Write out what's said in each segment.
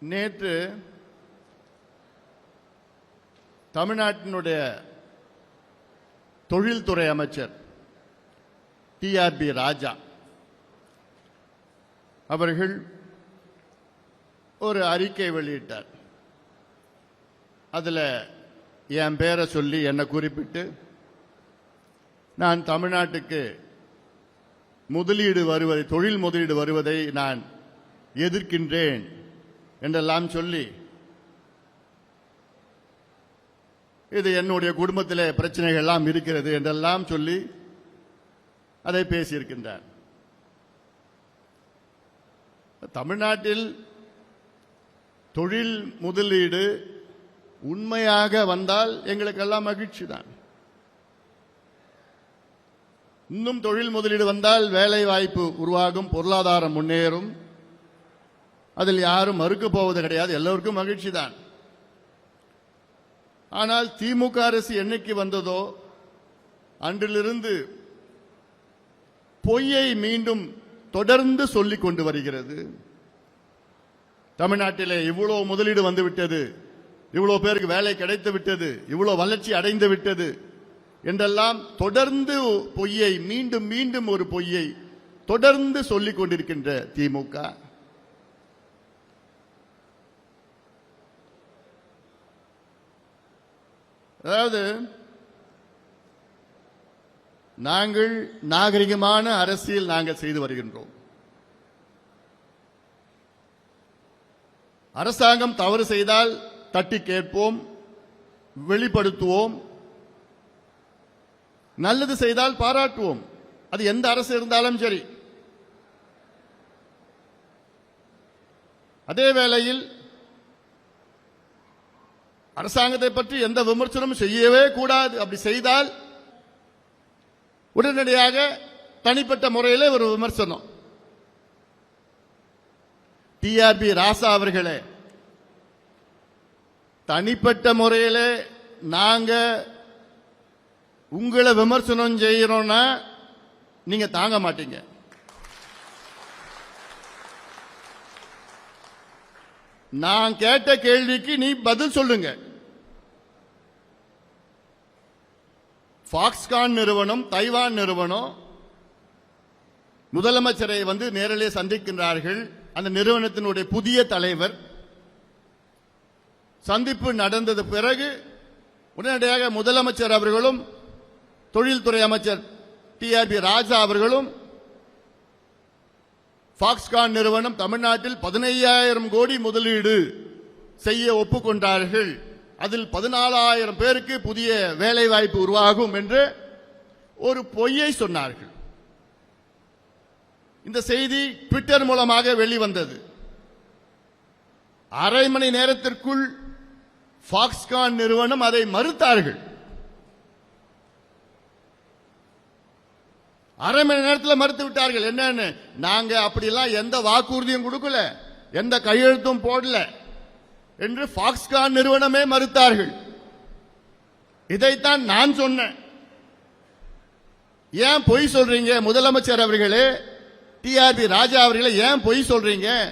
நேற்று தமிழ்நாட்டினுடைய தொழில்துறை அமைச்சர் டிஆர்பி ராஜா அவர்கள் ஒரு அறிக்கை வெளியிட்டார். அதில் என் பேரை சொல்லி என்னை குறிப்பிட்டு நான் தமிழ்நாட்டுக்கு முதலீடு வருவதை தொழில் முதலீடு வருவதை நான் எதிர்க்கின்றேன். என்றெல்லாம் சொல்லி இது என்னுடைய குடும்பத்தில் பிரச்சனைகள் எல்லாம் இருக்கிறது என்றெல்லாம் சொல்லி அதை பேசியிருக்கின்றார். தமிழ்நாட்டில் தொழில் முதலீடு உண்மையாக வந்தால் எங்களுக்கெல்லாம் மகிழ்ச்சி தான். இன்னும் தொழில் முதலீடு வந்தால் வேலை வாய்ப்பு உருவாகும் பொருளாதாரம் முன்னேறும். அதில் யாரும் மறுக்க போவது கிடையாது. எல்லோருக்கும் மகிழ்ச்சி தான் ஆனால் திமுக அரசு என்னைக்கு வந்ததோ அன்றிலிருந்து பொய்யை மீண்டும் தொடர்ந்து சொல்லிக் கொண்டு வருகிறது. தமிழ்நாட்டிலே இவ்வளவு முதலீடு வந்து விட்டது இவ்வளவு பேருக்கு வேலை கிடைத்து விட்டது இவ்வளவு வளர்ச்சி அடைந்து விட்டது என்றெல்லாம் தொடர்ந்து பொய்யை மீண்டும் மீண்டும் ஒரு பொய்யை தொடர்ந்து சொல்லிக் கொண்டிருக்கின்ற திமுக. அதாவது நாங்கள் நாகரிகமான அரசியல் நாங்கள் செய்து வருகின்றோம். அரசாங்கம் தவறு செய்தால் தட்டி கேட்போம் வெளிப்படுத்துவோம் நல்லது செய்தால் பாராட்டுவோம். அது எந்த அரசு இருந்தாலும் சரி. அதே வேளையில் அரசாங்கத்தை பற்றி எந்த விமர்சனமும் செய்யவே கூடாது. அப்படி செய்தால் உடனடியாக தனிப்பட்ட முறையிலே ஒரு விமர்சனம். டிஆர்பி ராசா அவர்களே தனிப்பட்ட முறையில் நாங்க உங்களை விமர்சனம் செய்யறோம்னா நீங்க தாங்க மாட்டீங்க. நான் கேட்ட கேள்விக்கு நீ பதில் சொல்லுங்க. ஃபாக்ஸ்கான் நிறுவனம் தைவான் நிறுவனம் முதலமைச்சரை வந்து நேரிலே சந்திக்கின்றார்கள். அந்த நிறுவனத்தினுடைய புதிய தலைவர். சந்திப்பு நடந்தது பிறகு உடனடியாக முதலமைச்சர் அவர்களும் தொழில்துறை அமைச்சர் டிஆர்பி ராஜா அவர்களும் ஃபாக்ஸ்கான் நிறுவனம் தமிழ்நாட்டில் பதினையாயிரம் கோடி முதலீடு செய்ய ஒப்புக்கொண்டார்கள். அதில் பதினாலாயிரம் பேருக்கு புதிய வேலை வாய்ப்பு உருவாகும் என்று ஒரு பொய்யை சொன்னார்கள். இந்த செய்தி ட்விட்டர் மூலமாக வெளிவந்தது. அரை மணி நேரத்திற்குள் ஃபாக்ஸ்கான் நிறுவனம் அதை மறுத்தார்கள். அரை மணி நேரத்தில் மறுத்து விட்டார்கள். என்னன்னு? நாங்க அப்படிலாம் எந்த வாக்குறுதியும் கொடுக்கல. எந்த கையெழுத்தும் போடல. என்று ஃபாக்ஸ்கான் நிறுவனமே மறுத்தார்கள். இதைத்தான் நான் சொன்னேன். ஏன் பொய் சொல்றீங்க முதலமைச்சர் அவர்களே? டிஆர்பி ராஜா அவர்களே ஏன் பொய் சொல்றீங்க?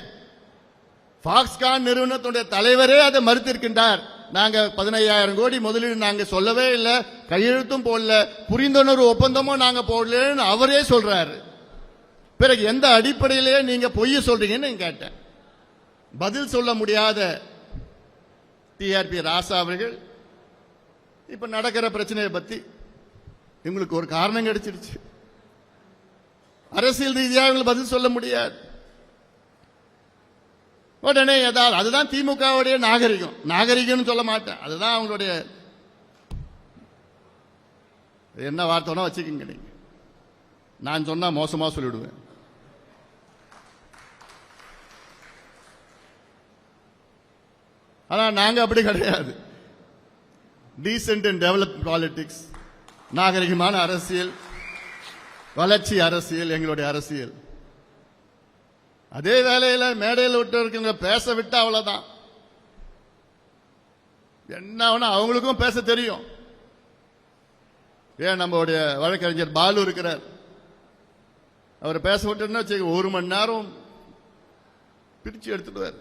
ஃபாக்ஸ்கான் நிறுவனத்துடைய தலைவரே அதை மறுத்திருக்கின்றார். நாங்க பதினையாயிரம் கோடி முதலீடு நாங்க சொல்லவே இல்லை கையெழுத்தும் போடல. புரிந்துணர்வு ஒப்பந்தமும் நாங்க போடலன்னு அவரே சொல்றாரு. பிறகு எந்த அடிப்படையிலேயே நீங்க பொய்ய சொல்றீங்கன்னு கேட்டேன். பதில் சொல்ல முடியாத டிஆர்பி ராசா அவர்கள் இப்ப நடக்கிற பிரச்சனையை பத்தி இவங்களுக்கு ஒரு காரணம் கிடைச்சிருச்சு. அரசியல் ரீதியாக பதில் சொல்ல முடியாது. உடனே ஏதாவது அதுதான் திமுகவுடைய நாகரிகம். நாகரிகம்னு சொல்ல மாட்டேன். அதுதான் அவங்களுடைய என்ன வார்த்தைனா வச்சுக்கோங்க நீங்க. நான் சொன்னா மோசமா சொல்லிவிடுவேன் ஆனால் நாங்கள் அப்படி கிடையாது. டீசென்ட் அண்ட் டெவலப் பாலிட்டிக்ஸ் நாகரிகமான அரசியல் வளர்ச்சி அரசியல் எங்களுடைய அரசியல். அதே வேலையில் மேடையில் விட்டு இருக்கிற பேச விட்டு அவ்வளவுதான். என்ன அவங்களுக்கும் பேச தெரியும். ஏன் நம்மளுடைய வழக்கறிஞர் பாலு இருக்கிறார். அவர் பேச விட்டோம்னா வச்சு ஒரு மணி நேரம் பிரிச்சு எடுத்துடுவார்